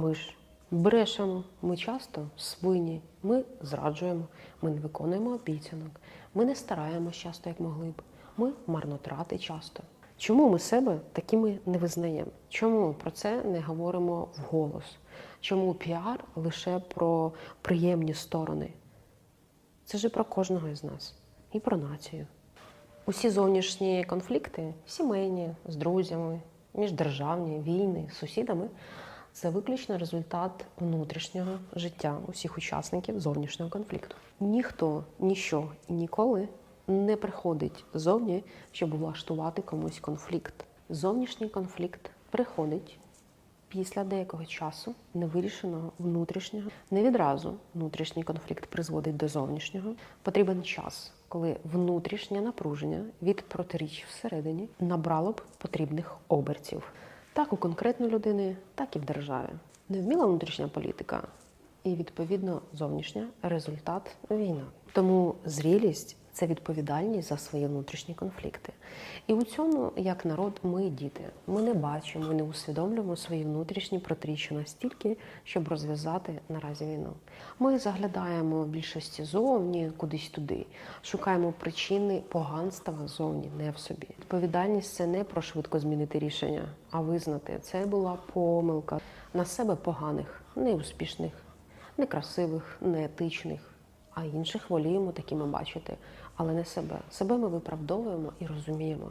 Ми ж брешемо, ми часто свині, ми зраджуємо, ми не виконуємо обіцянок, ми не стараємось часто, як могли б, ми марнотрати часто. Чому ми себе такими не визнаємо? Чому про це не говоримо вголос? Чому піар лише про приємні сторони? Це ж про кожного із нас, і про націю. Усі зовнішні конфлікти, сімейні, з друзями, міждержавні, війни, з сусідами це виключно результат внутрішнього життя усіх учасників зовнішнього конфлікту. Ніхто, ніщо і ніколи не приходить зовні, щоб влаштувати комусь конфлікт. Зовнішній конфлікт приходить після деякого часу невирішеного внутрішнього. Не відразу внутрішній конфлікт призводить до зовнішнього. Потрібен час, коли внутрішнє напруження від протиріч всередині набрало б потрібних оберців. Так у конкретної людини, так і в державі. Невміла внутрішня політика і відповідно зовнішня результат війна. Тому зрілість це відповідальність за свої внутрішні конфлікти. І у цьому, як народ, ми діти. Ми не бачимо, не усвідомлюємо свої внутрішні протиріччя настільки, щоб розв'язати наразі війну. Ми заглядаємо в більшості зовні, кудись туди, шукаємо причини поганства зовні, не в собі. Відповідальність це не про швидко змінити рішення, а визнати це була помилка на себе поганих, неуспішних, некрасивих, неетичних. А інших воліємо такими бачити, але не себе. Себе ми виправдовуємо і розуміємо.